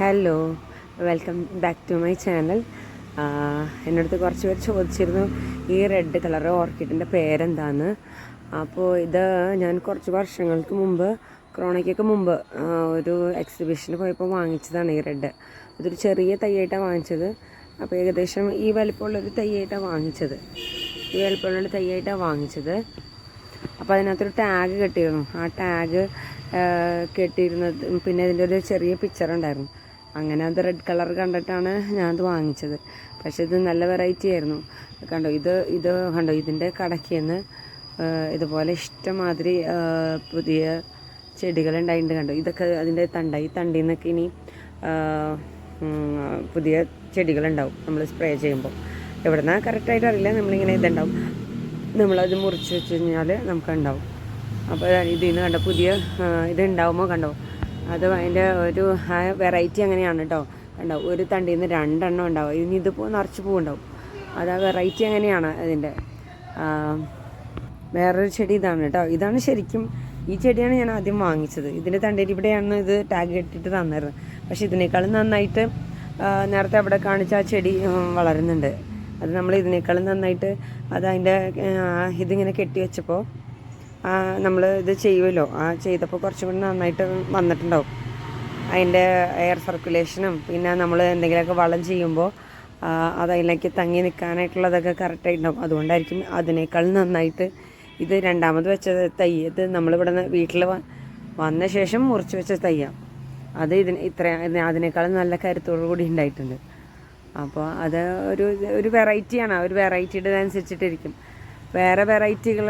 Hello welcome back to my channel എന്നടുത്ത് കുറച്ച് പേര് ചോദിച്ചിരുന്നു ഈ റെഡ് കളർ ഓർക്കിഡിന്റെ പേരെന്താന്ന് അപ്പോൾ ഇത് ഞാൻ കുറച്ച് വർഷങ്ങൾക്ക് മുമ്പ് ക്രോണയ്ക്കൊക്കെ മുമ്പ് ഒരു എക്സിബിഷന് പോയപ്പോൾ വാങ്ങിച്ചതാണ് ഈ റെഡ് ഇതൊരു ചെറിയ തൈയായിട്ടാണ് വാങ്ങിച്ചത്. അപ്പോൾ ഏകദേശം ഈ വലിപ്പമുള്ളൊരു തൈയായിട്ടാണ് വാങ്ങിച്ചത്. ഈ വലിപ്പമുള്ളൊരു തൈയായിട്ടാണ് വാങ്ങിച്ചത്. അപ്പോൾ അതിനകത്തൊരു ടാഗ് കെട്ടിയിരുന്നു. ആ ടാഗ് കെട്ടിയിരുന്നത് പിന്നെ അതിന്റെ ഒരു ചെറിയ പിക്ചർ ഉണ്ടായിരുന്നു. അങ്ങനെ അത് റെഡ് കളർ കണ്ടിട്ടാണ് ഞാനത് വാങ്ങിച്ചത്. പക്ഷേ ഇത് നല്ല വെറൈറ്റി ആയിരുന്നു. കണ്ടോ ഇത് ഇത് കണ്ടോ ഇതിന്റെ കടയ്ക്ക് നിന്ന് ഇതുപോലെ ഇഷ്ടമാതിരി പുതിയ ചെടികളുണ്ടായിട്ടുണ്ട് കണ്ടോ. ഇതൊക്കെ അതിന്റെ തണ്ട ഈ തണ്ടിൽ നിന്നൊക്കെ ഇനി പുതിയ ചെടികളുണ്ടാവും നമ്മൾ സ്പ്രേ ചെയ്യുമ്പോൾ എവിടെ നിന്നാണ് കറക്റ്റായിട്ട് അറിയില്ല നമ്മളിങ്ങനെ ഇതുണ്ടാവും. നമ്മളത് മുറിച്ച് വെച്ച് കഴിഞ്ഞാൽ നമുക്ക് ഉണ്ടാവും അപ്പോൾ ഇതിൽ നിന്ന് കണ്ട പുതിയ ആ, ഇത് ഉണ്ടാവുമ്പോൾ കണ്ടോ അത് അതിന്റെ ഒരു വെറൈറ്റി അങ്ങനെയാണ് കേട്ടോ കണ്ടോ ഒരു തണ്ടിൽ നിന്ന് രണ്ടെണ്ണം ഉണ്ടാവും. ഇനി ഇതിപ്പോൾ നിറച്ച് പൂവുണ്ടാവും. അത് ആ വെറൈറ്റി അങ്ങനെയാണ് അതിന്റെ വേറൊരു ചെടി ഇതാണ് കേട്ടോ ഇതാണ് ശരിക്കും ഈ ചെടിയാണ് ഞാൻ ആദ്യം വാങ്ങിച്ചത്. ഇതിന്റെ തണ്ടിൽ ഇവിടെയാണ് ഇത് ടാഗ് ഇട്ടിട്ട് തന്നിരുന്നത് പക്ഷെ ഇതിനേക്കാളും നന്നായിട്ട് നേരത്തെ അവിടെ കാണിച്ച ആ ചെടി വളരുന്നുണ്ട്. അത് നമ്മൾ ഇതിനേക്കാളും നന്നായിട്ട് അത് അതിന്റെ ഇതിങ്ങനെ കെട്ടി വെച്ചപ്പോൾ നമ്മൾ ഇത് ചെയ്യുമല്ലോ ആ ചെയ്തപ്പോൾ കുറച്ചും കൂടി നന്നായിട്ട് വന്നിട്ടുണ്ടാവും. അതിന്റെ എയർ സർക്കുലേഷനും പിന്നെ നമ്മൾ എന്തെങ്കിലുമൊക്കെ വളം ചെയ്യുമ്പോൾ അതതിലേക്ക് തങ്ങി നിൽക്കാനായിട്ടുള്ളതൊക്കെ കറക്റ്റായിട്ടുണ്ടാവും അതുകൊണ്ടായിരിക്കും അതിനേക്കാൾ നന്നായിട്ട് ഇത് രണ്ടാമത് വെച്ച തൈ. ഇത് നമ്മളിവിടെ നിന്ന് വീട്ടിൽ വന്ന ശേഷം മുറിച്ച് വെച്ച തയ്യാണ് അത് ഇതിന് ഇത്ര അതിനേക്കാളും നല്ല കരുത്തോടു കൂടി ഉണ്ടായിട്ടുണ്ട്. അപ്പോൾ അത് ഒരു ഒരു വെറൈറ്റിയാണ് ഒരു വെറൈറ്റിയുടെ അനുസരിച്ചിട്ടിരിക്കും. വേറെ വെറൈറ്റികൾ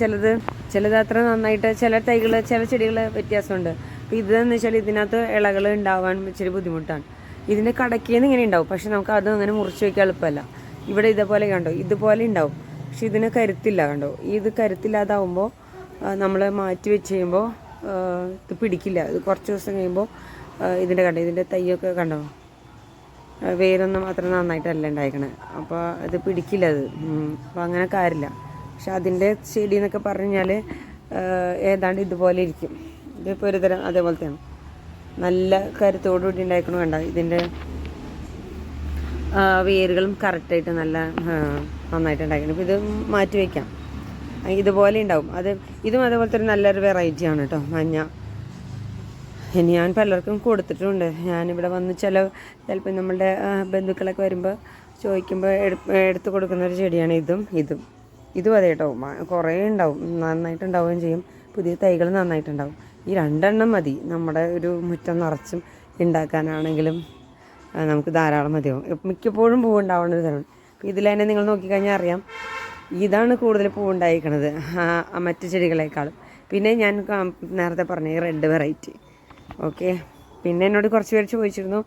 ചിലത് ചിലത് അത്ര നന്നായിട്ട് ചില തൈകൾ ചില ചെടികൾ വ്യത്യാസമുണ്ട്. അപ്പോൾ ഇതെന്ന് വെച്ചാൽ ഇതിനകത്ത് ഇളകൾ ഉണ്ടാവാൻ ഇച്ചിരി ബുദ്ധിമുട്ടാണ്. ഇതിന്റെ കടക്കേന്ന് ഇങ്ങനെ ഉണ്ടാവും. പക്ഷെ നമുക്ക് അത് അങ്ങനെ മുറിച്ച് വയ്ക്കാൻ എളുപ്പമല്ല. ഇവിടെ ഇതേപോലെ കണ്ടോ? ഇതുപോലെ ഉണ്ടാവും. പക്ഷെ ഇതിന് കരുത്തില്ല കണ്ടോ? ഇത് കരുത്തില്ലാതാവുമ്പോൾ നമ്മൾ മാറ്റി വെച്ച് കഴിയുമ്പോൾ ഇത് പിടിക്കില്ല. ഇത് കുറച്ച് ദിവസം കഴിയുമ്പോൾ ഇതിന്റെ കണ്ടോ? ഇതിന്റെ തൈയൊക്കെ കണ്ടോ? വേരൊന്നും അത്ര നന്നായിട്ടല്ല ഉണ്ടായിക്കണേ. അപ്പോൾ അത് പിടിക്കില്ല അത്. അപ്പോൾ അങ്ങനെ കാര്യമില്ല. പക്ഷെ അതിന്റെ ചെടി എന്നൊക്കെ പറഞ്ഞാൽ ഏതാണ്ട് ഇതുപോലെ ഇരിക്കും. ഇതിപ്പോൾ ഒരു തരം അതേപോലത്തെയാണ് നല്ല കരുത്തോടു കൂടി ഉണ്ടായിക്കണു വേണ്ട. ഇതിന്റെ വേരുകളും കറക്റ്റായിട്ട് നല്ല നന്നായിട്ട് ഉണ്ടാക്കണം ഇത് മാറ്റി വയ്ക്കാം ഇതുപോലെ ഉണ്ടാവും. അത് ഇതും അതേപോലത്തെ ഒരു നല്ലൊരു വെറൈറ്റിയാണ് കേട്ടോ. മഞ്ഞ. ഇനി ഞാൻ പലർക്കും കൊടുത്തിട്ടുണ്ട്. ഞാനിവിടെ വന്ന് ചില ചിലപ്പോൾ നമ്മളുടെ ബന്ധുക്കളൊക്കെ വരുമ്പോൾ ചോദിക്കുമ്പോൾ എടുത്തു കൊടുക്കുന്ന ഒരു ചെടിയാണ് ഇതും. ഇതും. ഇതും അതെ കേട്ടോ. കുറേ ഉണ്ടാവും. നന്നായിട്ടുണ്ടാവുകയും ചെയ്യും. പുതിയ തൈകൾ നന്നായിട്ടുണ്ടാവും. ഈ രണ്ടെണ്ണം മതി. നമ്മുടെ ഒരു മുറ്റം നിറച്ചും ഉണ്ടാക്കാനാണെങ്കിലും നമുക്ക് ധാരാളം മതിയാവും. മിക്കപ്പോഴും പൂവുണ്ടാവുന്ന ഒരു തരം. ഇതിൽ തന്നെ നിങ്ങൾ നോക്കിക്കഴിഞ്ഞാൽ അറിയാം. ഇതാണ് കൂടുതൽ ആ മറ്റു ചെടികളെക്കാളും. പിന്നെ ഞാൻ നേരത്തെ പറഞ്ഞ റെഡ് വെറൈറ്റി ഓക്കെ. പിന്നെ എന്നോട് കുറച്ച് പേര് ചോദിച്ചിരുന്നു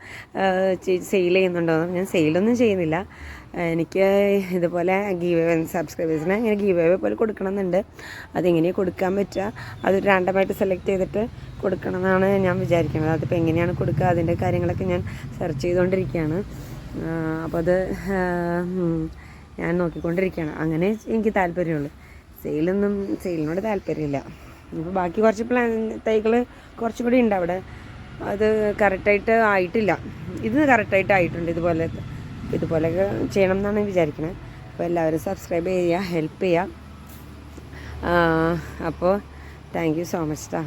സെയിൽ ചെയ്യുന്നുണ്ടോ? എന്ന്. ഞാൻ സെയിലൊന്നും ചെയ്യുന്നില്ല. എനിക്ക് ഇതുപോലെ ഗീവ് സബ്സ്ക്രൈബേഴ്സിന് ഇങ്ങനെ ഗീവ് പോലെ കൊടുക്കണമെന്നുണ്ട്. അതെങ്ങനെയാണ് കൊടുക്കാൻ പറ്റുക? അത് റാൻഡമായിട്ട് സെലക്ട് ചെയ്തിട്ട് കൊടുക്കണം എന്നാണ് ഞാൻ വിചാരിക്കുന്നത്. അതിപ്പോൾ എങ്ങനെയാണ് കൊടുക്കുക? അതിന്റെ കാര്യങ്ങളൊക്കെ ഞാൻ സെർച്ച് ചെയ്തുകൊണ്ടിരിക്കുകയാണ് അപ്പോൾ അത് ഞാൻ നോക്കിക്കൊണ്ടിരിക്കുകയാണ്. അങ്ങനെ എനിക്ക് താല്പര്യമുള്ളൂ. സെയിലൊന്നും സെയിലിനോട് താല്പര്യമില്ല. ഇപ്പോൾ ബാക്കി കുറച്ച് പ്ലാൻ തൈകൾ കുറച്ചും കൂടി ഉണ്ട് അവിടെ. അത് കറക്റ്റായിട്ട് ആയിട്ടില്ല. ഇത് കറക്റ്റായിട്ട് ആയിട്ടുണ്ട് ഇതുപോലെ. ഇതുപോലെയൊക്കെ ചെയ്യണം എന്നാണ് വിചാരിക്കുന്നത് അപ്പോൾ എല്ലാവരും സബ്സ്ക്രൈബ് ചെയ്യുക ഹെൽപ്പ് ചെയ്യുക. അപ്പോൾ താങ്ക് യു സോ മച്ച് ട്ടാ.